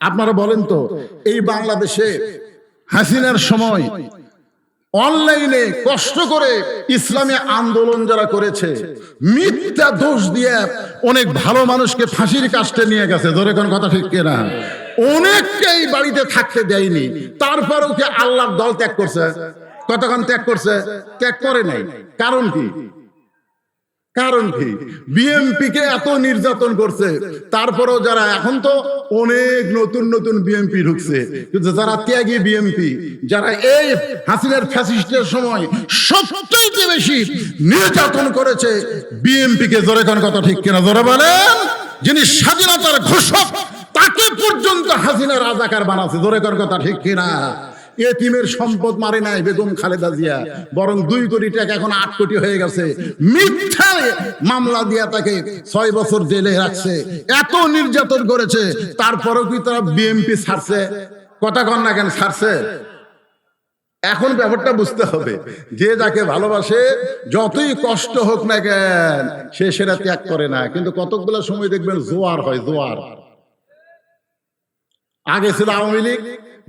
আপনারা বলেন তো, এই বাংলাদেশে হাসিনার সময় অনলাইনে কষ্ট করে ইসলামী আন্দোলন যারা করেছে, মিথ্যা দোষ দিয়ে অনেক ভালো মানুষকে ফাঁসির কাস্টে নিয়ে গেছে। ধরে কোন কথা ঠিক কিনা? অনেককেই বাড়িতে থাকতে দেয়নি। তারপরেও কি আল্লাহর দল ত্যাগ করছে? কতক্ষণ ত্যাগ করছে? ত্যাগ করে নাই। কারণ কি? কারণ কি? বিএমপি কে এত নির্যাতন করছে, তারপরেও যারা এখন তো অনেক নতুন নতুন বিএমপি ঢুকছে, কিন্তু যারা ত্যাগী বিএমপি, যারা এই হাসিনার ফ্যাসিস্টের সময় সবচেয়ে বেশি নির্যাতন করেছে বিএমপি কে জোরে কোন কথা ঠিক কিনা? জোরে বলেন, যিনি স্বাধীনতার ঘোষক, তাকে পর্যন্ত হাসিনা রাজাকার বানাচ্ছে, জোরে কোন কথা ঠিক কিনা? এতিমের সম্পদ মারে নাই বেগম খালেদা জিয়া। বরং দুই কোটি টাকা এখন আট কোটি হয়ে গেছে। মিথ্যা মামলা দিয়া তাকে ছয় বছর জেলে রাখছে। এত নির্যাতন করেছে। তারপরেও কি তারা বিএমপি ছাড়ছে? কথা কন না কেন, ছাড়ছে? এখন ব্যাপারটা বুঝতে হবে। যে যাকে ভালোবাসে, যতই কষ্ট হোক না কেন, সে সেটা ত্যাগ করে না। কিন্তু কতকগুলো সময় দেখবেন জোয়ার হয়, জোয়ার। আগে ছিল আওয়ামী লীগ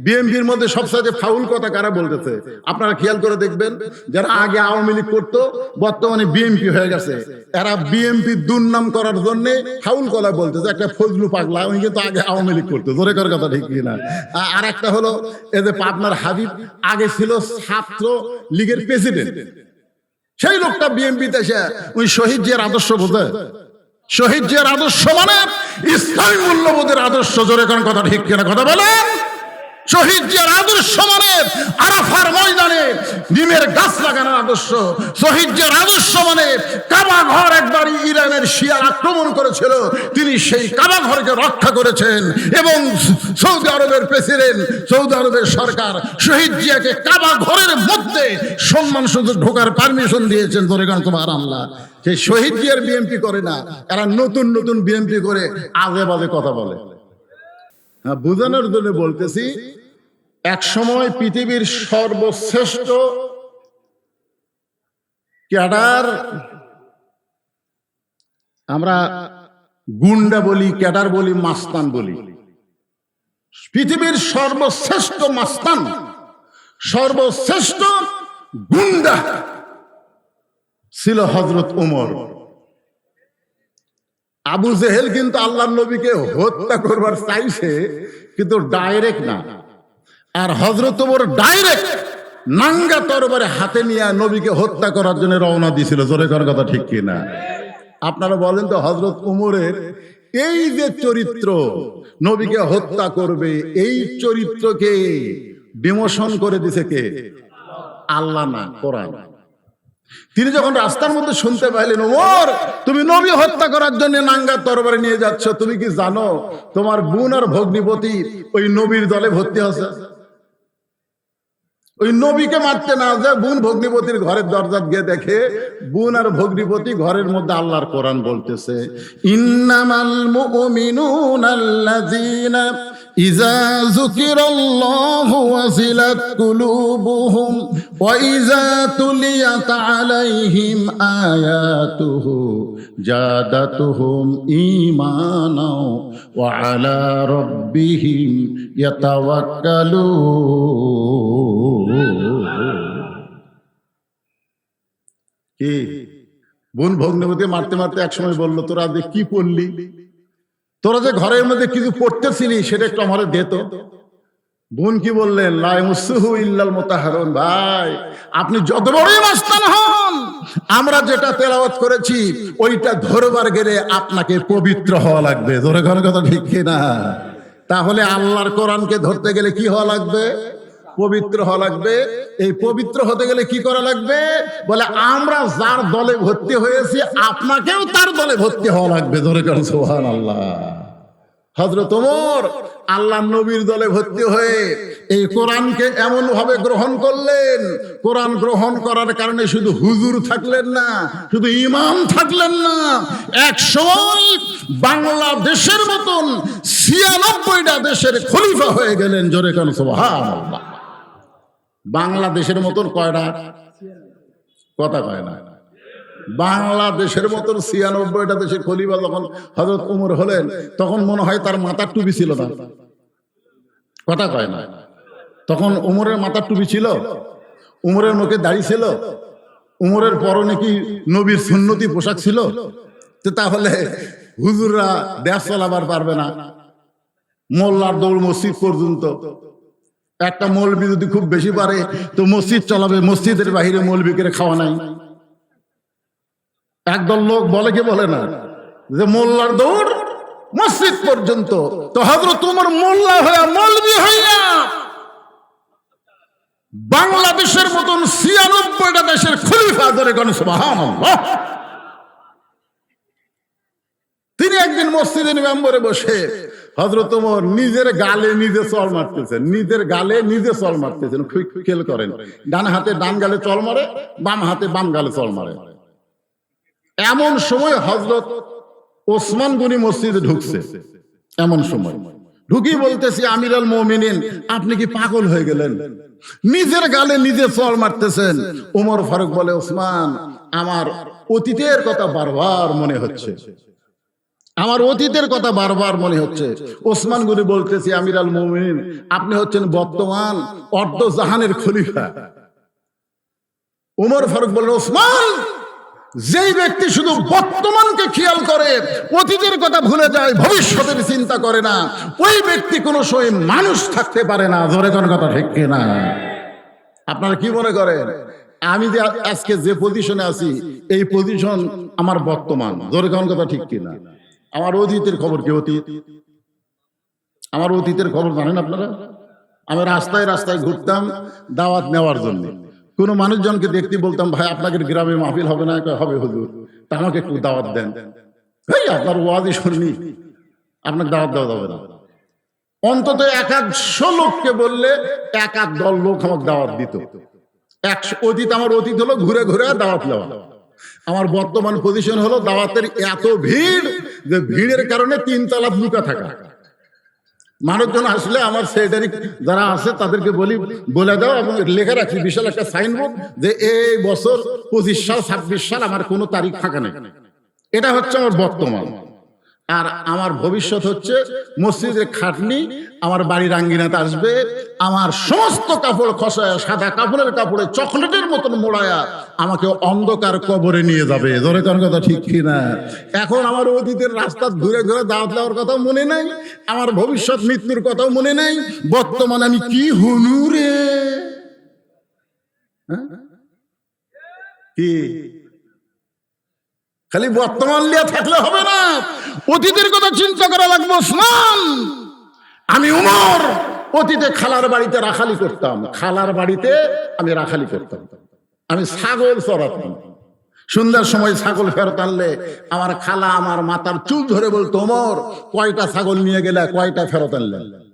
বিএনপির মধ্যে সবসাথে ফাউল কথা কারা বলতেছে? আপনারা খেয়াল করে দেখবেন, যারা আগে আওয়ামী লীগ করতো, বর্তমানে বিএনপি হয়ে গেছে। এরা বিএনপি দুর্নাম করার জন্য ফাউল কলা বলতেছে। একটা ফজলু পাগলা, উনি কিন্তু আগে আওয়ামী লীগ করতো, জোরে করার কথা ঠিক কিনা। আর একটা হলো, এই যে পাবনার হাবিব, আগে ছিল ছাত্র লীগের প্রেসিডেন্ট। সেই লোকটা বিএনপিতে এসে ওই শহীদ জিয়ার আদর্শ বোঝে। শহীদ জিয়ার আদর্শ মানে ইসলামী মূল্যবোধের আদর্শ, জোরে কোন কথা ঠিক কিনা, কথা বলেন। শহীদ আদর্শ মানে আরাফার ময়দানে ডিমের গাছ লাগানোর আদর্শ। শহীদ জিয়ার আদর্শ মানে কাবা ঘর একবার ইরানের শিয়ার আক্রমণ করেছিল। তিনি সেই কাবা ঘরকে রক্ষা করেছেন এবং সৌদি আরবের প্রেসিডেন্ট সৌদি আরবের সরকার শহীদ জিয়াকে কাবা ঘরের মধ্যে সম্মান শুধু ঢোকার পারমিশন দিয়েছেন। ধরে গান তোমার আল্লাহ সেই শহীদ জিয়ার বিএমপি করে না এরা নতুন নতুন বিএমপি করে আগে বাজে কথা বলে। হ্যাঁ, বোঝানোর জন্য বলতেছি এক সময় পৃথিবীর সর্বশ্রেষ্ঠ ক্যাডার, আমরা গুন্ডা বলি, ক্যাডার বলি, মাস্তান বলি। পৃথিবীর সর্বশ্রেষ্ঠ মাস্তান, সর্বশ্রেষ্ঠ গুন্ডা ছিল হজরত উমর আবু জেহেল কিন্তু আল্লাহ নবীকে হত্যা করবার চাইছে, কিন্তু ডাইরেক্ট না। আর হজরত ওমর ডাইরেক্ট নাঙ্গা তরবারে হাতে নিয়ে নবীকে হত্যা করার জন্য রওনা দিয়েছিল। জোরে করার কথা ঠিক কিনা? আপনারা বলেন তো হজরত উমরের এই যে চরিত্র নবীকে হত্যা করবে, এই চরিত্রকে ডিমোশন করে দিছে কে? আল্লাহ না, কোরআন। তিনি যখন রাস্তার মধ্যে শুনতে পাইলেন ওর তুমি নবী হত্যা করার জন্য নাঙ্গা তরবারে নিয়ে যাচ্ছ, তুমি কি জানো তোমার বোন আর ভগ্নিপতি ওই নবীর দলে ভর্তি আছে ওই নবীকে মারতে না যায়, বোন ভগ্নিপতির ঘরের দরজা গিয়ে দেখে, বোন আর ভগ্নিপতি ঘরের মধ্যে আল্লাহর কোরআন বলতেছে, ইন্নামাল মুমিনুনা আল্লাযীনা যুকিরাল্লাহু ওয়াজিলাত কুলুবুহুম ওয়া ইযা তুলিয়াত আলাইহিম আয়াতুহু জাদাতুহুম ঈমানা ওয়া আলা রাব্বিহিম ইয়াতাওয়াক্কালুন। কি? বোন ভগ্নবতী মারতে মারতে একসময় বলল, তোরা যে কি পড়লি? তোরা যে ঘরের মধ্যে কিছু পড়তেছিলি, সেটা একটু আমার দে তো। বোন কি বললেন লাই মুসুহু ইল্লাল মোতাহারুন। ভাই, আপনি যত বড়ই মাস্তান হন, আমরা যেটা তেলাওয়াত করেছি, ওইটা ধরবার গেলে আপনাকে পবিত্র হওয়া লাগবে। জোরে ঘরে কথা ঠিক কিনা তাহলে আল্লাহর কোরআনকে ধরতে গেলে কি হওয়া লাগবে? পবিত্র হওয়া লাগবে। এই পবিত্র হতে গেলে কি করা লাগবে? বলে, আমরা যার দলে ভর্তি হয়েছি, আপনাকেও তার দলে ভর্তি হওয়া লাগবে। ধরে করেন সোহান আল্লাহ হজরত ওমর আল্লাহ নবীর দলে ভর্তি হয়ে এই কোরআনকে এমন ভাবে গ্রহণ করলেন। কোরআন গ্রহণ করার কারণে শুধু হুজুর থাকলেন না, শুধু ইমাম থাকলেন না, এক সময় বাংলাদেশের মতন ছিয়ানব্বইটা দেশের খলিফা হয়ে গেলেন জোরে কান বাংলাদেশের মতন কয়টা? কথা কয় না। বাংলাদেশের মতন ছিয়ানব্বইটা দেশে খলিফা যখন হজরত উমর হলেন, তখন মনে হয় তার মাথার টুপি ছিল না। কথা কয় না? তখন উমরের মাথার টুপি ছিল? উমরের মুখে দাড়ি ছিল? উমরের পরনে কি নবীর সুন্নতি পোশাক ছিল? তো তাহলে হুজুররা দেশ চালাবার পারবে না। মোল্লার দৌড় মসজিদ পর্যন্ত। একটা মৌলবি যদি খুব বেশি পারে, তো মসজিদ চলাবে, মসজিদের বাহিরে মৌলবিকে খাওয়া নাই। একদল লোক বলে কি বলে না? যে মোল্লার দৌড় মসজিদ পর্যন্ত। তো হজরত তোমার মোল্লা হইয়া মৌলবি হইয়া বাংলাদেশের মতন ছিয়ানব্বইটা দেশের খলিফা ধরে গণেশ তিনি একদিন মসজিদে মেম্বরে বসে হজরত ওমর নিজের গালে নিজে চল মারতেছেন, নিজের গালে নিজে চল মারতেছেন খেল করেন। ডান হাতে ডান গালে চল মারে, বাম হাতে বাম গালে চল মারে। এমন সময় হজরত ওসমান গনি মসজিদে ঢুকছে। এমন সময়। ঢুকি বলতেছি আমির আল মোমিনিন, আপনি কি পাগল হয়ে গেলেন? নিজের গালে নিজে চল মারতেছেন। ওমর ফারুক বলে, ওসমান, আমার অতীতের কথা বারবার মনে হচ্ছে। আমার অতীতের কথা বারবার মনে হচ্ছে। ওসমান গুনি বলতেছি আমির আল মোমিন আপনি হচ্ছেন বর্তমান অর্ধ জাহানের খলিফা। উমর ফারুক বললেন ওসমান যেই ব্যক্তি শুধু বর্তমানকে খেয়াল করে, অতীতের কথা ভুলে যায়, ভবিষ্যতের চিন্তা করে না, ওই ব্যক্তি কোনো সময় মানুষ থাকতে পারে না। ধরে কোন কথা ঠিক না আপনারা কি মনে করেন? আমি যে আজকে যে পজিশনে আছি, এই পজিশন আমার বর্তমান। ধরে কোন কথা ঠিক কিনা? আমার অতীতের খবর কি অতীত? আমার অতীতের খবর জানেন আপনারা? আমি রাস্তায় রাস্তায় ঘুরতাম দাওয়াত নেওয়ার জন্য। কোনো মানুষজনকে দেখতে বলতাম, ভাই, আপনাদের গ্রামে মাহফিল হবে না? হবে হুজুর, তা আমাকে একটু দাওয়াত দেন। এই, আপনার ওয়াজই শুনি আপনাকে দাওয়াত দেওয়া যাবে না। অন্তত এক একশো লোককে বললে এক এক দল লোক আমাকে দাওয়াত দিত। একশো অতীত আমার অতীত হলো, ঘুরে ঘুরে দাওয়াত নেওয়া। আমার বর্তমান পজিশন হলো, দাওয়াতের এত ভিড় যে ভিড়ের কারণে তিন তলা লুকা থাকা। মানুষজন আসলে আমার সেটারি যারা আছে তাদেরকে বলি, বলে দাও এবং লেখা রাখি, বিশাল একটা সাইনবোর্ড যে এই বছর পঁচিশ সাল, ছাব্বিশ সাল আমার কোনো তারিখ থাকে না এটা হচ্ছে আমার বর্তমান। আর আমার ভবিষ্যৎ হচ্ছে মসজিদের খাটনি, আমার বাড়ির আঙ্গিনাতে আসবে, আমার সমস্ত কাপড় খসায়া, সাদা কাপড়ের কাপড়ে, চকলেটের মতন মোড়ায়া আমাকে অন্ধকার কবরে নিয়ে যাবে। ধরে কোন কথা ঠিক কি না এখন আমার অতীতের রাস্তা ঘুরে ঘুরে দাওয়াত দেওয়ার কথা মনে নাই, আমার ভবিষ্যৎ মৃত্যুর কথাও মনে নাই, বর্তমানে আমি কি হলু রে? হ্যাঁ? কি? খালি বর্তমান লিয়া থাকলে হবে না। অতীতের কথা চিন্তা করা লাগবে ওসমান। আমি উমর। অতীতে খালার বাড়িতে রাখালি করতাম। খালার বাড়িতে আমি রাখালি করতাম। আমি ছাগল চড়াতাম সন্ধ্যার সময় ছাগল ফেরত আনলে আমার খালা আমার মাথার চুল ধরে বলতো ওমর কয়টা ছাগল নিয়ে গেলে, কয়টা ফেরত আনলে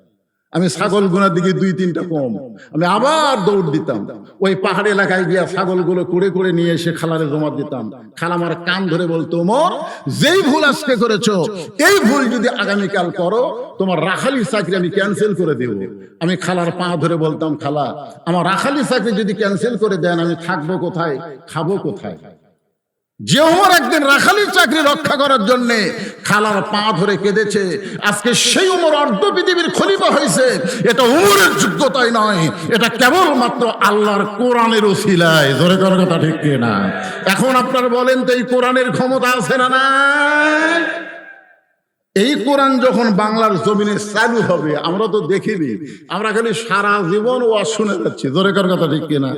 আমি ছাগল গুনার দিকে দুই, তিনটা কম। আমি আবার দৌড় দিতাম। ওই পাহাড় এলাকায় গিয়া ছাগলগুলো কুড়ে কুড়ে নিয়ে এসে খালারে জমা দিতাম। খালা আমার কান ধরে বলতো মোর যেই ভুল আজকে করেছ, এই ভুল যদি আগামীকাল করো, তোমার রাখালি চাকরি আমি ক্যান্সেল করে দেব। আমি খালার পা ধরে বলতাম, খালা, আমার রাখালি চাকরি যদি ক্যান্সেল করে দেন, আমি থাকব কোথায়? খাব কোথায়? যে ওমর একদিন রাখালির চাকরি রক্ষা করার জন্য খালার পা ধরে কেঁদেছে, আজকে সেই উমর অর্ধ পৃথিবীর খলিফা হয়েছে। এটা উমরের যোগ্যতাই নয়, এটা কেবলমাত্র আল্লাহর কোরআনের ওসিলায়। ধরে করার কথা ঠিক না? এখন আপনারা বলেন তো এই কোরআনের ক্ষমতা আছে না না এই কোরআন যখন বাংলার জমিনে চালু হবে, আমরা তো দেখিনি। আমরা খালি সারা জীবন ওয়াজ শুনে যাচ্ছি। জোরে করার কথা ঠিক কিনা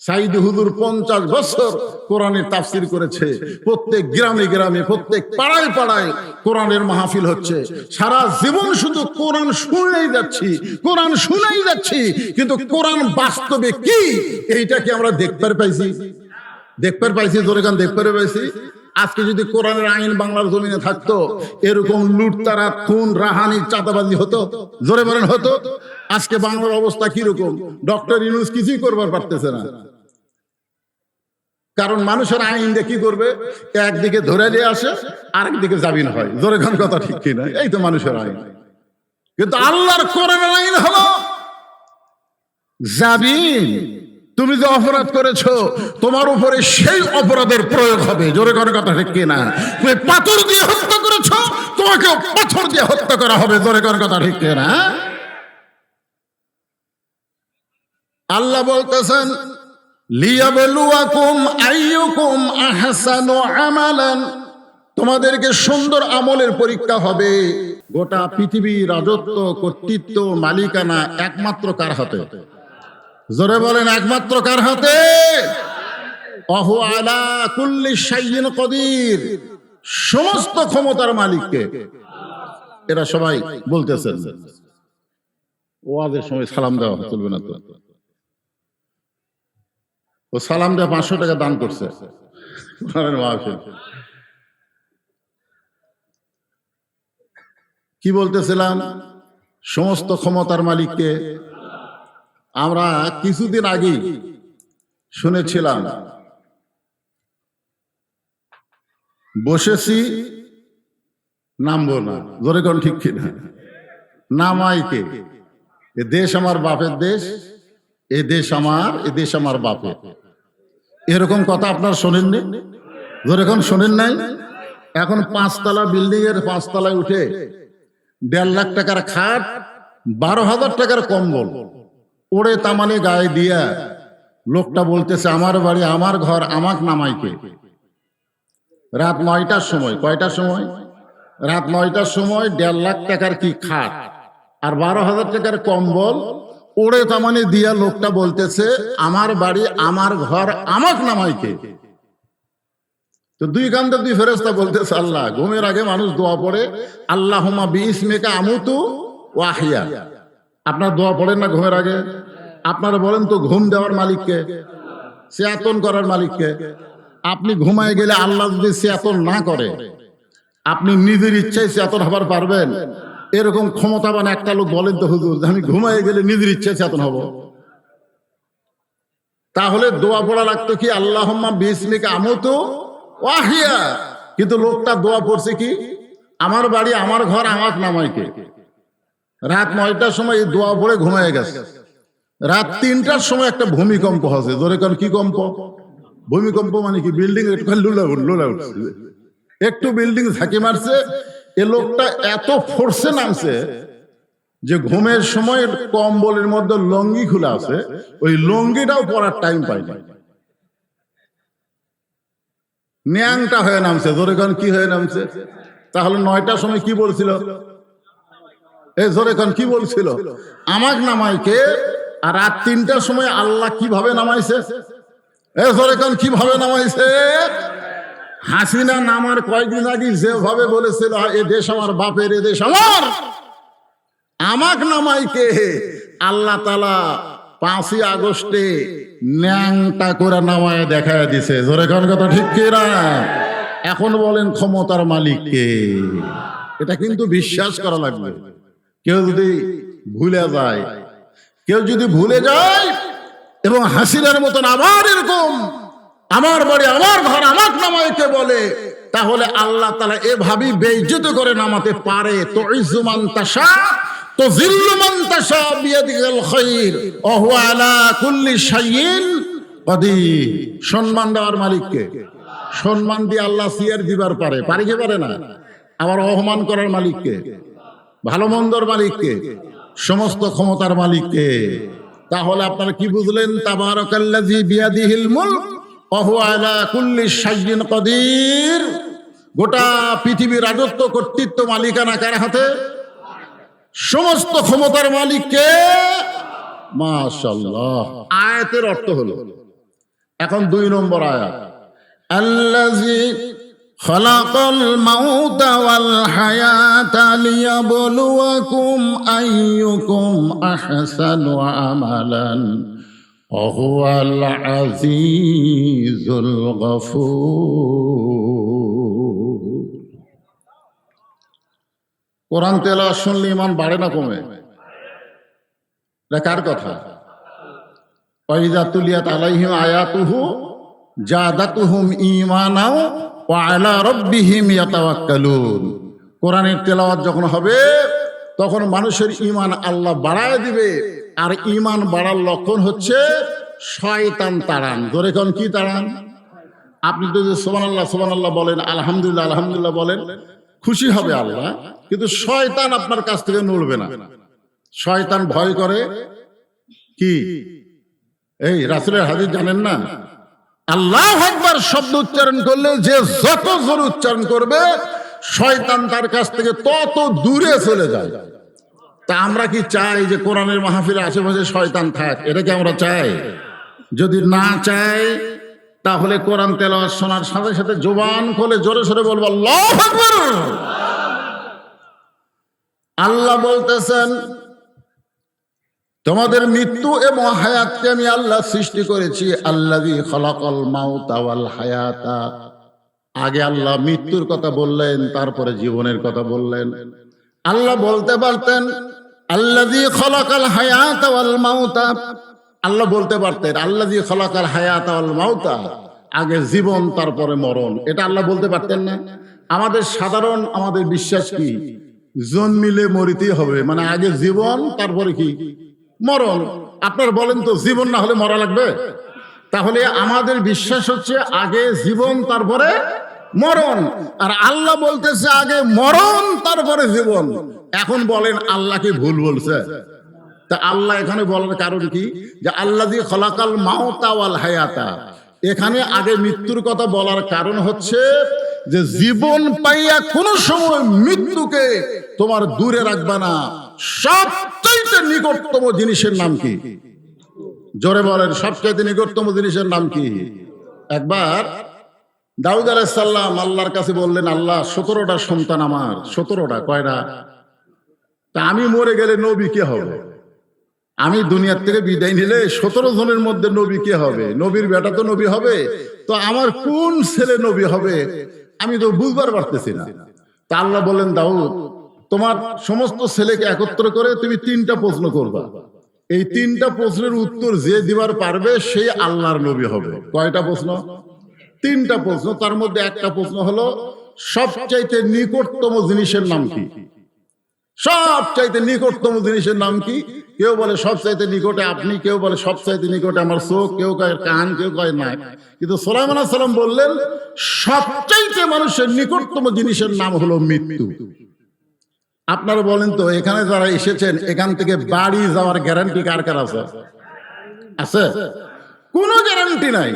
সাইদ হুজুর পঞ্চাশ বছর কোরআনের তাফসির করেছে। প্রত্যেক গ্রামে গ্রামে, প্রত্যেক পাড়ায় পাড়ায় কোরআনের মাহফিল হচ্ছে। সারা জীবন শুধু কোরআন শুনেই যাচ্ছি, কোরআন শুনেই যাচ্ছি, কিন্তু কোরআন বাস্তবে কি? এইটা কি আমরা দেখতে পাইছি? দেখতে পাইছি, জোরে গান দেখতে পাইছি? আজকে যদি কোরআনের আইন বাংলার জমিনে থাকতো, এরকম লুটতারা খুন, রাহানি, চাঁদাবাজি হতো, জোরে বলেন হতো? আজকে বাংলার অবস্থা কীরকম? ডক্টর ইউনুস কিছুই করবার পারতেছে না। কারণ মানুষের আইন দিয়ে কি করবে? একদিকে ধরে দিয়ে আসে, আরেকদিকে জামিন হয়। জোরে খান কথা ঠিক কিনা? এই তো মানুষের আইন। কিন্তু আল্লাহর কোরআনের আইন হলো জামিন। তুমি যে অপরাধ করেছ, তোমার উপরে সেই অপরাধের প্রয়োগ হবে। জোরে করে কথা ঠিক কিনা? তুমি পাথর দিয়ে হত্যা করেছ তোমাকে পাথর দিয়ে হত্যা করা হবে। জোরে করে কথা ঠিক কিনা? আল্লাহ বলতেছেন আমালান। তোমাদেরকে সুন্দর আমলের পরীক্ষা হবে। গোটা পৃথিবীর রাজত্ব, কর্তৃত্ব, মালিকানা একমাত্র কার হাতে? জোরে বলেন একমাত্র কার হাতে? আলা কুল্লি শাইইন কদির। সমস্ত ক্ষমতার মালিককে। এরা সবাই বলতেছেন। সময় সালাম দেওয়া চলবে না তো। ও সালাম দেওয়া পাঁচশো টাকা দান করছে। কি বলতেছিলাম? সমস্ত ক্ষমতার মালিককে আমরা কিছুদিন আগেই শুনেছিলাম, বসেছি নামবো না জোরে কোন ঠিক কিনা? নামাইকে এ দেশ আমার বাপের দেশ, এ দেশ আমার, এ দেশ আমার বাপের। এরকম কথা আপনার শোনেননি? যেরকম শোনেন নাই? এখন পাঁচতলা বিল্ডিং এর পাঁচতলায় উঠে দেড় লাখ টাকার খাট, বারো হাজার টাকার কম্বল। ওড়ে তামানে গায়ে দিয়া লোকটা বলতেছে, আমার বাড়ি, আমার ঘর, আমাক নামাইকে রাত নয়টার সময়, কয়টার সময়? রাত নয়টার সময় দেড় লাখ টাকার কি খাট আর বারো হাজার টাকার কম্বল? ওড়ে তামানে দিয়া লোকটা বলতেছে, আমার বাড়ি, আমার ঘর, আমাক নামাইকে তো দুই কান্দে দুই ফেরেস্তা বলতেছে, আল্লাহ, ঘুমের আগে মানুষ দোয়া পড়ে আল্লাহ মেকা আমুতু ওয়াহিয়া। আপনার দোয়া পড়েন না ঘুমের আগে? আপনারা বলেন তো ঘুম দেওয়ার মালিককে চেয়াতন করার মালিককে। আপনি ঘুমায় গেলে আল্লাহ যদি চেয়াতন না করে, আপনি নিজের ইচ্ছায় চেতন হবার পারবেন? এরকম ক্ষমতাবান একটা লোক বলেন তো হুজুর আমি ঘুমায় গেলে নিজের ইচ্ছায় চেতন হব। তাহলে দোয়া পড়া লাগতো কি আল্লাহ বিসমিকা আমতো ওয়াহিয়া। কিন্তু লোকটা দোয়া পড়ছে কি, আমার বাড়ি, আমার ঘর, আমার নামাইকে রাত নয়টার সময় এই দোয়া পড়ে ঘুমায় গেছে। রাত তিনটার সময় একটা ভূমিকম্প হচ্ছে। ধরে কারণ কি কম্প? ভূমিকম্প মানে কি? বিল্ডিং একটু উঠছে। একটু বিল্ডিং ঝাঁকি মারছে। এ লোকটা এত ফোর্সে নামছে যে ঘুমের সময় কম্বলের মধ্যে লঙ্গি খুলে আছে। ওই লঙ্গিটাও পরার টাইম পাই না ন্যাংটা হয়ে নামছে। জোরেখন কি হয়ে নামছে? তাহলে নয়টার সময় কি বলছিল? এই জোরেখন কি বলছিল? আমাক নামাইকে, আর রাত তিনটার সময় আল্লাহ কীভাবে নামাইছে? এ জোরেখন কীভাবে নামাইছে? হাসিনা নামার কয়েকদিন আগে যেভাবে বলেছিল এ দেশ আমার বাপের, এ দেশ আমার। আমাক নামাইকে, আল্লাহ তালা পাঁচই আগস্টে ন্যাংটা করে নামায় দেখায় দিছে। জোরে কোন কথা ঠিক কিনা? এখন বলেন ক্ষমতার মালিককে। এটা কিন্তু বিশ্বাস করা লাগবে। কেউ যদি ভুলে যায়, কেউ যদি ভুলে যায় এবং হাসিনার মতন আবার এরকম, আমার বাড়ি, আমার ঘর আমার নামাইকে বলে, তাহলে আল্লাহ তালা এভাবেই বেইজ্জত করে নামাতে পারে। তো ইজুমান তাসা তো জিল্লুমান তাসা বিয়াদিকাল ওহু আলা কুল্লি শাইইন কদির। সম্মান দেওয়ার মালিককে, সম্মান দিয়ে আল্লাহ সিয়ার দিবার পারে পারে না? আবার অপমান করার মালিককে। ভালো মন্দর মালিককে, সমস্ত ক্ষমতার মালিককে। তাহলে আপনারা কি বুঝলেন? তাবারাকাল্লাযী বিয়াদিহিল মুলক, ওহু আলা কুল্লি শাইইন কদির। গোটা পৃথিবীর রাজত্ব কর্তৃত্ব মালিকানা কার হাতে? সমস্ত ক্ষমতার মালিককে। মাশাআল্লাহ। আয়াতের অর্থ হলো, এখন দুই নম্বর আয়াত। আল্লাযী খলাকাল মাউতা ওয়াল হায়াতা লিয়াবলুয়াকুম আইয়ুকুম আহসানু আমালান وهو العزيز الغفور কোরআন তেলা শুনলে ইমান বাড়ে না কমে এটা কার কথা ওয়াইদা তুলিয়াত আলাইহিম আয়াতুহু জাদাতুহুম ঈমানাও ওয়া আলা রাব্বিহিম ইয়াতাওয়াক্কালুন। কোরআনের তেলাওয়াত যখন হবে, তখন মানুষের ঈমান আল্লাহ বাড়ায় দিবে। আর ঈমান বাড়ার লক্ষণ হচ্ছে শয়তান তাড়ান। ধরে কোন কি তাড়ান? আপনি যদি সুবহানাল্লাহ সুবহানাল্লাহ বলেন, আলহামদুলিল্লাহ আলহামদুলিল্লাহ বলেন, খুশি হবে আল্লাহ। কিন্তু শয়তান আপনার কাছ থেকে নড়বে না। শয়তান ভয় করে কি? এই রাসুলের হাদিস জানেন না? আল্লাহ একবার শব্দ উচ্চারণ করলে যে যত জোর উচ্চারণ করবে, শয়তান তার কাছ থেকে তত দূরে চলে যায়। তা আমরা কি চাই যে কোরআনের মাহফিলের আশেপাশে শয়তান থাক? এটা কি আমরা চাই? যদি না চাই, তাহলে কোরআন তেল শোনার সাথে সাথে জোবান খোলে জোরে সরে বলব, আল্লাহ আল্লাহ বলতেছেন তোমাদের মৃত্যু এবং হায়াতকে আমি আল্লাহ সৃষ্টি করেছি আল্লাহি খলাকল মাউতা ওয়াল হায়াতা। আগে আল্লাহ মৃত্যুর কথা বললেন, তারপরে জীবনের কথা বললেন। আল্লাহ বলতে পারতেন আল্লাহি খলাকাল হায়াত ওয়াল মাউতা। আল্লাহ বলতে পারতেন আল্লাহি খলাকাল হায়াত ওয়াল মাউতা, আগে জীবন, তারপরে মরণ। এটা আল্লাহ বলতে পারতেন না। আমাদের সাধারণ, আমাদের বিশ্বাস কি? জন্মিলে মরিতেই হবে মানে আগে জীবন, তারপরে কি? মরণ। আপনার বলেন তো, জীবন না হলে মরা লাগবে? তাহলে আমাদের বিশ্বাস হচ্ছে আগে জীবন, তারপরে মরণ। আর আল্লাহ বলতেছে আগে মরণ, তারপরে জীবন। এখন বলেন আল্লাহ কি ভুল বলছে? তা আল্লাহ এখানে বলার কারণ কি? যে আল্লাহ দিয়ে খলাকাল মাওতা ওয়াল হায়াতা। এখানে আগে মৃত্যুর কথা বলার কারণ হচ্ছে যে জীবন পাইয়া কোন সময় মৃত্যুকে তোমার দূরে রাখবে না। সবচাইতে নিকটতম জিনিসের নাম কি? জোরে বলেন সবচাইতে নিকটতম জিনিসের নাম কি? একবার দাউদ আলাইসাল্লাম আল্লাহর কাছে বললেন, আল্লাহ, সতেরোটা সন্তান আমার। সতেরোটা, কয়টা? তা আমি মরে গেলে নবী কে হবে? আমি দুনিয়ার থেকে বিদায় নিলে সতেরো জনের মধ্যে নবী কে হবে? নবীর বেটা তো নবী হবে। তো আমার কোন ছেলে নবী হবে? আমি তো বুঝবার পারতেছি না। তা আল্লাহ বললেন, দাউদ তোমার সমস্ত ছেলেকে একত্র করে তুমি তিনটা প্রশ্ন করবা। এই তিনটা প্রশ্নের উত্তর যে দিবার পারবে সেই আল্লাহর নবী হবে। কয়টা প্রশ্ন? তিনটা প্রশ্ন। তার মধ্যে একটা প্রশ্ন হলো, সবচাইতে নিকটতম জিনিসের নাম কি? সব চাইতে নিকটতম জিনিসের নাম কি? কেউ বলে সব চাইতে নিকটে আপনি, কেউ বলে সব চাইতে নিকটে আমার চোখ, কেউ কয় কান, কেউ কয় না কিন্তু সোলাইমান সাল্লাম বললেন, সবচাইতে মানুষের নিকটতম জিনিসের নাম হলো মৃত্যু। আপনারা বলেন তো, এখানে যারা এসেছেন, এখান থেকে বাড়ি যাওয়ার গ্যারান্টি কার কার আছে? আছে? কোনো গ্যারান্টি নাই।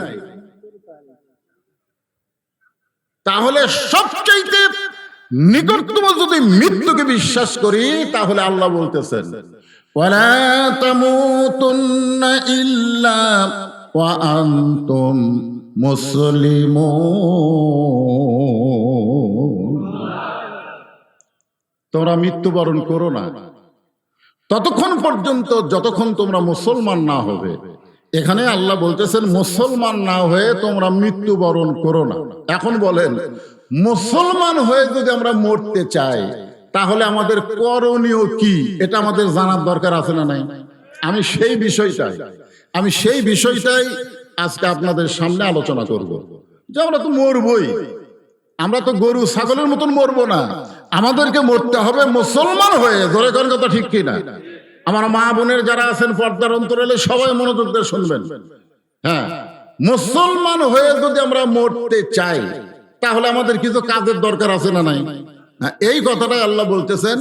তাহলে সবচাইতে নিকটতম যদি মৃত্যুকে বিশ্বাস করি, তাহলে আল্লাহ বলতেছেন, ওয়ালা তোমরা মৃত্যুবরণ করো না। ততক্ষণ পর্যন্ত যতক্ষণ তোমরা মুসলমান না হবে, এখানে আল্লাহ বলতেছেন, মুসলমান না হয়ে তোমরা মৃত্যুবরণ করো না। এখন বলেন, মুসলমান হয়ে যদি আমরা মরতে চাই, তাহলে আমাদের করণীয় কি? এটা আমাদের জানার দরকার আছে না নাই? আমি সেই বিষয়টাই, আমি সেই বিষয়টাই আজকে আপনাদের সামনে আলোচনা করব যে আমরা তো মরবই। আমরা তো গরু, ছাগলের মতন মরবো না। আমাদেরকে মরতে হবে মুসলমান হয়ে। ধরে করেন কথা ঠিক কিনা? আমার মা বোনের যারা আছেন পর্দার অন্তরালে সবাই মনোযোগ দিয়ে শুনবেন। হ্যাঁ মুসলমান হয়ে যদি আমরা মরতে চাই তাহলে আমাদের কিছু কাজের দরকার আছে না নাই? হ্যাঁ, এই কথাটাই আল্লাহ বলতেছেন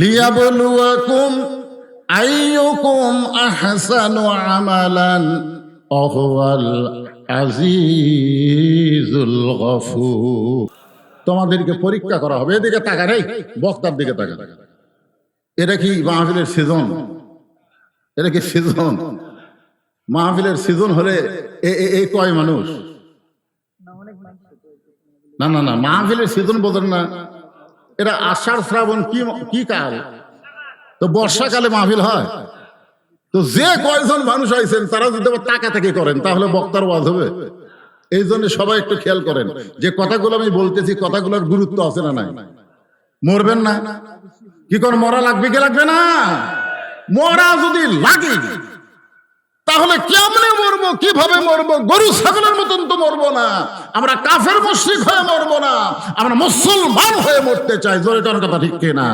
লিয়াবলুয়াকুম আইয়ুকুম আহসানু আমালান অহওয়াল আজিজুল গফুর। তোমাদেরকে পরীক্ষা করা হবে। এদিকে তাকা রে বক্তার দিকে তাকা এটা কি মাহফিলের সিজন এটা কি সিজন মাহফিলের সিজন হলে এই কয় মানুষ? না না না, মাহফিলের সিজন বোঝেন না। এটা আষাঢ় শ্রাবণ কি কি কাল? তো বর্ষাকালে মাহফিল হয়। তো যে কয়জন মানুষ আইছেন তারা যদি টাকা থেকে করেন, তাহলে বক্তার ওয়াজ হবে। এই জন্য সবাই একটু খেয়াল করেন যে কথাগুলো আমি বলতেছি, কথাগুলোর গুরুত্ব আছে না নাই? মরবেন না? কি করে মরা লাগবে কে লাগবে না? মরা যদি লাগে। তাহলে কেমনে মরবো? কীভাবে মরবো? গরু, ছাগলের মতন তো মরবো না। আমরা কাফের মুশরিক হয়ে মরবো না। আমরা মুসলমান হয়ে মরতে চাই। জোরে কোন কথা ঠিক কিনা?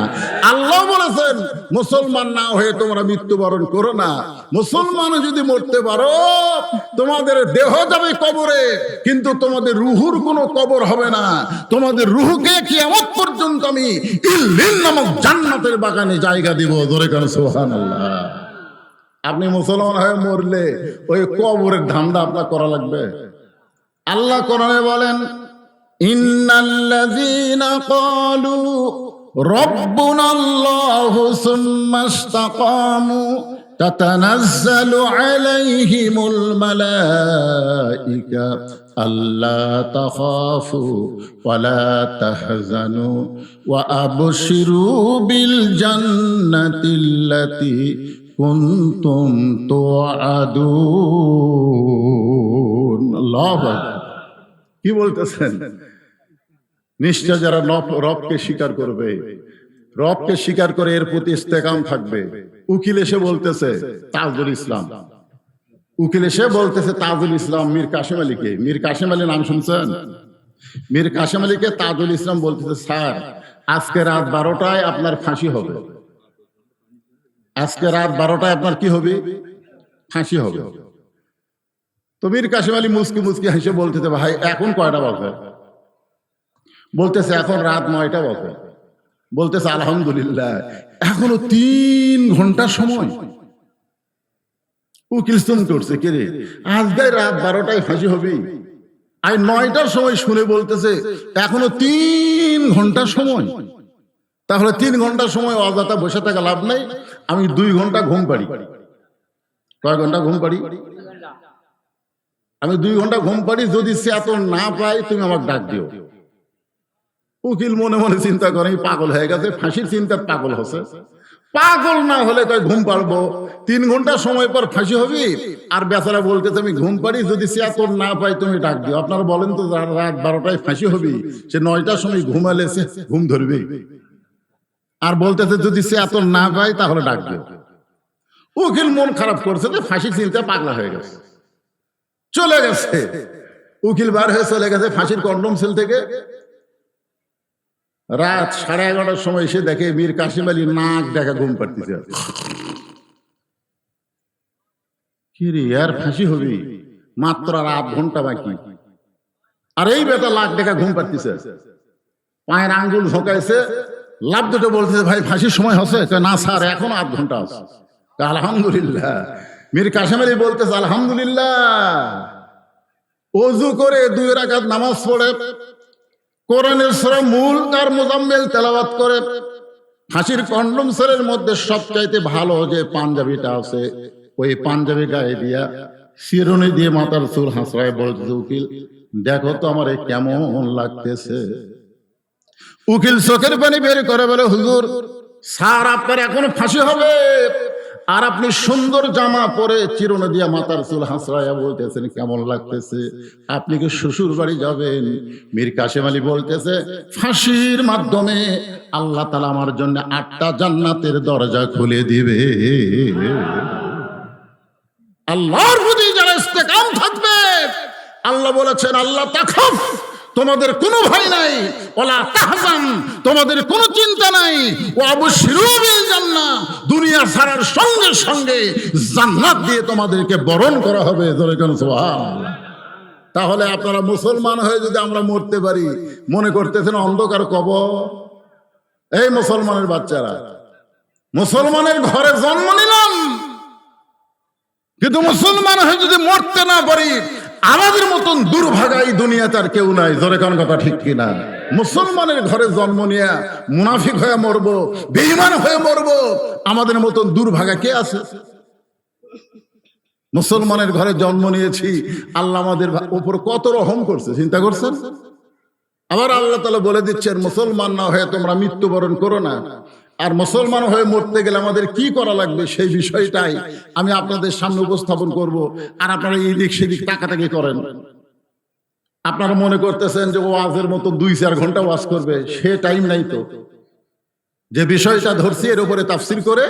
আল্লাহ বলেছেন, মুসলমান না হয়ে তোমরা মৃত্যুবরণ করো না। মুসলমান যদি মরতে পারো, তোমাদের দেহ যাবে কবরে, কিন্তু তোমাদের রুহুর কোনো কবর হবে না। তোমাদের রুহুকে কি কিয়ামত পর্যন্ত আমি ইল্লিন নামক জান্নাতের বাগানে জায়গা দিব। জোরে কোন সুবহানাল্লাহ। আপনি মুসলমান হয়ে মরলে ওই কবরের ধান্দা আপনার করা লাগবে আল্লাহ কোরআনে বলেন ইন্নাল্লাযীনা ক্বালু রব্বুনা আল্লাহু সুম্মা ইসতাকামু تتنزل عليهم الملائكة ألا تخافوا ولا تحزنوا وأبشروا بالجنة التي কুন্তুম তো আদু কি বলতেছেন? নিশ্চয় যারা রবকে স্বীকার করবে। রবকে স্বীকার করে এর প্রতি ইস্তেকাম থাকবে। উকিল এসে বলতেছে, তাজুল ইসলাম। উকিল এসে বলতেছে, তাজুল ইসলাম মীর কাশেম আলীকে। মীর কাশেম আলী নাম শুনছেন? মীর কাশেম আলীকে তাজুল ইসলাম বলতেছে, স্যার, আজকে রাত বারোটায় আপনার ফাঁসি হবে। আজকে রাত বারোটায় আপনার কি হবে? ফাঁসি হবে। তো মীর কাশেম আলী মুসকি মুসকি হেসে বলতেছে, ভাই, এখন কয়টা বাজে? বলতেছে, এখন রাত নয়টা বাজে। বলতেছে, আলহামদুলিল্লাহ, এখনও তিন ঘণ্টা সময়। উকিল স্তম করছে, কে রে? আজকে রাত বারোটায় ফাঁসি হবে। আর নয়টার সময় শুনে বলতেছে, এখনও তিন ঘণ্টা সময়। তাহলে তিন ঘণ্টা সময় অযথা বসে থাকা লাভ নেই। আমি দুই ঘণ্টা ঘুম পারি কয় ঘণ্টা ঘুম পারি আমি দুই ঘণ্টা ঘুম পারি যদি সে এত না পাই তুমি আমাকে ডাক দিও। উকিল মনে মনে চিন্তা করে পাগল হয়ে গেছে, ফাঁসির চিন্তা পাগল হচ্ছে। পাগল না হলে তাই ঘুম পারব তিন ঘণ্টা সময় পর ফাঁসি হবি। আর বেচারা বলতেছে, আমি ঘুম পারি যদি সে এত না পাই তুমি ডাক দিও। আপনারা বলেন তো রাত বারোটায় ফাঁসি হবে, সে নয়টার সময় ঘুমালে সে ঘুম ধরবে। আর বলতেছে, যদি সে এত না পায়, তাহলে ডাক দিও। উকিল মন খারাপ করছে যে ফাঁসির চিন্তা পাগলা হয়ে গেছে। চলে গেছে। উকিল বার হয়ে চলে গেছে ফাঁসির কন্ডম সেল থেকে। রাত সাড়ে এগারোটার সময় এসে দেখে মীর কাশিম আলী নাক দেখা ঘুম পাড়তেছে কি। রে, আর ফাঁসি হবি? মাত্র আর আধ ঘণ্টা বাকি। আর এই বেটা লাখ দেখা ঘুম পাড়তেছে। পায়ের আঙ্গুল ঝোঁকাইছে। লাভ দুটো বলতেছে ভাই ফাঁসির সময় কয়, না স্যার এখন আধ ঘণ্টা আছে। আলহামদুলিল্লাহ। মীর কাশেম বলতেছে আলহামদুলিল্লাহ। অজু করে দুই রাকাত নামাজ পড়ে কোরআনের সূরা মূল আর মোজাম্মেল তেলাওয়াত করে। হাসির কন্ডম সেলের মধ্যে সবচাইতে ভালো যে পাঞ্জাবিটা আছে ওই পাঞ্জাবি গায়ে দিয়া শিরোনি দিয়ে মাথার চুল হাসড়ায় বলতেছে উকিল দেখো তো আমার কেমন লাগতেছে। উকিল চোখের পানি বের করে বলে, হুজুর, স্যার, আপনার এখন ফাঁসি হবে। আর আপনি সুন্দর জামা পরে চিরুনি দিয়া মাথার চুল হাসড়াইয়া বলতেছেন, কেমন লাগতেছে? আপনি কি শ্বশুর বাড়ি যাবেন? মীর কাশেম আলী বলতেছে, ফাঁসির মাধ্যমে আল্লাহ তালা আমার জন্য আটটা জান্নাতের দরজা খুলে দিবে। আল্লাহর প্রতি যারা ইস্তেকাম থাকবে। আল্লাহ বলেছেন, আল্লাহ তাখাফ তোমাদের কোনো ভয় নাই, ওলা তাহজান, তোমাদের কোনো চিন্তা নাই। ও অবশ্যই জান্নাত দুনিয়া ছাড়ার সঙ্গে সঙ্গে জান্নাত দিয়ে তোমাদেরকে বরণ করা হবে তাহলে আপনারা মুসলমান হয়ে যদি আমরা মরতে পারি, মনে করতেছেন অন্ধকার কবর? এই মুসলমানের বাচ্চারা, মুসলমানের ঘরে জন্ম নিলাম। কিন্তু মুসলমান হয়ে যদি মরতে না পারি আমাদের মতন দুর্ভাগা এই দুনিয়াতে আর কেউ নাই। জোরে কোন কথা ঠিক কিনা? মুসলমানের ঘরে জন্ম নিয়ে মুনাফিক হয়ে মরবো, বেঈমান হয়ে মরবো, আমাদের মতন দুর্ভাগা কে আছে? মুসলমানের ঘরে জন্ম নিয়েছি, আল্লাহ আমাদের উপর কত রহম করছে, চিন্তা করছেন? আবার আল্লাহ তালা বলে দিচ্ছেন, মুসলমান না হয়ে তোমরা মৃত্যুবরণ করো না। আর মুসলমান হয়ে মরতে গেলে আমাদের কি করা লাগবে সেই বিষয়টাই আমি আপনাদের সামনে উপস্থাপন করব। আর আপনারা এই দিক সেদিক তাকাতাকি করেন। আপনারা মনে করতেছেন যে ওয়াজের মতো দুই চার ঘণ্টা ওয়াজ করবে, সে টাইম নাই তো। যে বিষয়টা ধরছি, এর উপরে তাফসির করে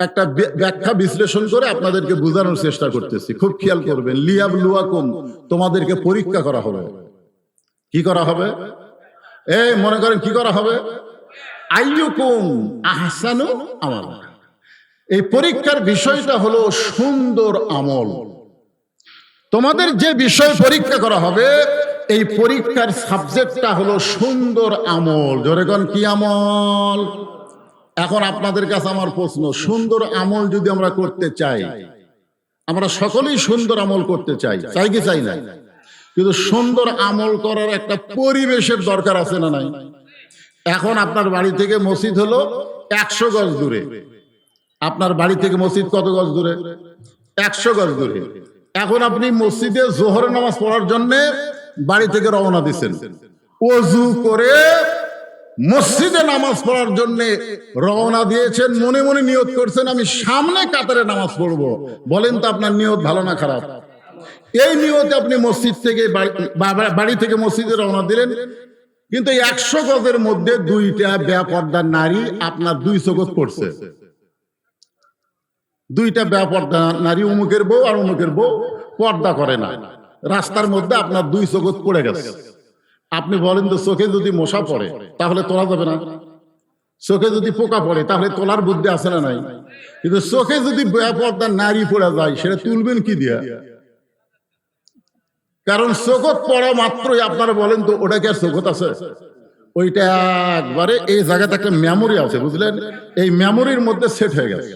একটা ব্য- ব্যাখ্যা বিশ্লেষণ করে আপনাদেরকে বোঝানোর চেষ্টা করতেছি। খুব খেয়াল করবেন, লিয়াব লুয়াকুম তোমাদেরকে পরীক্ষা করা হবে। কি করা হবে? এই, মনে করেন কি করা হবে? আইয়ুকুম আহসানু আমল। এই পরীক্ষার বিষয়টা হলো সুন্দর আমল। তোমাদের যে বিষয় পরীক্ষা করা হবে, এই পরীক্ষার সাবজেক্টটা হলো সুন্দর আমল। জোরে কি আমল? এখন আপনাদের কাছে আমার প্রশ্ন, সুন্দর আমল যদি আমরা করতে চাই, আমরা সকলেই সুন্দর আমল করতে চাই চাই কি চাই না? কিন্তু সুন্দর আমল করার একটা পরিবেশের দরকার আছে না নাই? এখন আপনার বাড়ি থেকে মসজিদ হলো একশো গজ দূরে। আপনার বাড়ি থেকে মসজিদ কত গজ দূরে? একশো গজ দূরে। এখন আপনি মসজিদে জোহর নামাজ পড়ার জন্য বাড়ি থেকে রওনা দিচ্ছেন। অজু করে মসজিদে নামাজ পড়ার জন্য রওনা দিয়েছেন, মনে মনে নিয়ত করছেন, আমি সামনে কাতারে নামাজ পড়ব। বলেন তো আপনার নিয়ত ভালো না খারাপ? এই নিয়তে আপনি মসজিদ থেকে বাড়ি- বাড়ি থেকে মসজিদে রওনা দিলেন কিন্তু একশো গজের মধ্যে দুইটা ব্যাপর্দার নারী আপনার দুই চোখত পড়ছে। দুইটা ব্যাপর্দা নারী উমুকের বউ আর উমুকের বউ পর্দা করে না। রাস্তার মধ্যে আপনার দুই চোখত পড়ে গেছে। আপনি বলেন তো, চোখে যদি মশা পড়ে, তাহলে তোলা যাবে না? চোখে যদি পোকা পড়ে, তাহলে তোলার বুদ্ধি আছে না নাই? কিন্তু চোখে যদি ব্যাপর্দা নারী পড়ে যায়, সেটা তুলবেন কি দিয়া? কারণ চোখত পড়া মাত্রই আপনারা বলেন তো, ওটা কি আর চোখত আছে? ওইটা একবারে এই জায়গাতে একটা মেমোরি আছে, বুঝলেন? এই মেমোরির মধ্যে সেট হয়ে গেছে।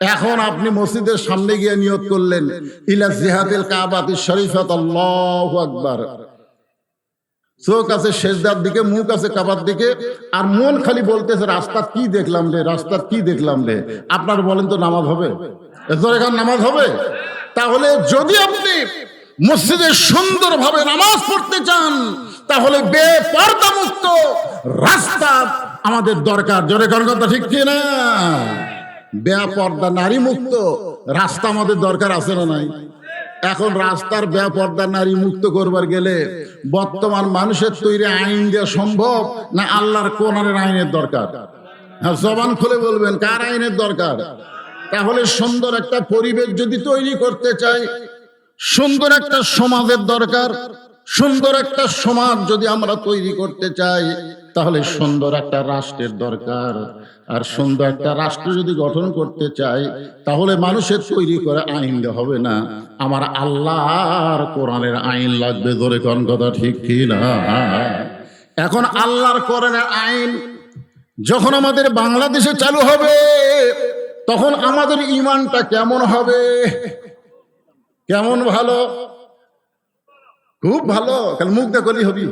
এখন আপনি মসজিদের সামনে গিয়ে নিয়ত করলেন, ইলা জিহাদিল কাবাতি শরীফাত, আল্লাহু আকবার। চোখ আছে শেষদার দিকে, মুখ আছে কাবার দিকে, আর মন খালি বলতেছে, রাস্তা কি দেখলাম রে, রাস্তা কি দেখলাম রে? আপনার বলেন তো নামাজ হবে? এখানে নামাজ হবে? তাহলে যদি আপনি মসজিদে সুন্দরভাবে নামাজ পড়তে চান, তাহলে বেপর্দা মুক্ত রাস্তা আমাদের দরকার। জোরে কথা ঠিক না বেপর্দা নারী মুক্ত রাস্তা আমাদের দরকার আছে না নাই? এখন রাস্তার বেপর্দা নারী মুক্ত করবার গেলে বর্তমান মানুষের তৈরি আইন দেওয়া সম্ভব, না আল্লাহর কোরআনের আইনের দরকার? হ্যাঁ জবান খুলে বলবেন, কার আইনের দরকার? তাহলে সুন্দর একটা পরিবেশ যদি তৈরি করতে চাই সুন্দর একটা সমাজের দরকার। সুন্দর একটা সমাজ যদি আমরা তৈরি করতে চাই, তাহলে সুন্দর একটা রাষ্ট্রের দরকার। আর সুন্দর একটা রাষ্ট্র যদি গঠন করতে চাই, তাহলে মানুষের তৈরি করে আইন হবে না। আমার আল্লাহর কোরআনের আইন লাগবে, ধরে কোন কথা ঠিক কি না? এখন আল্লাহর কোরআনের আইন যখন আমাদের বাংলাদেশে চালু হবে, তখন আমাদের ইমানটা কেমন হবে? কেমন ভালো? খুব ভালো। মুখ দেখলি হবি।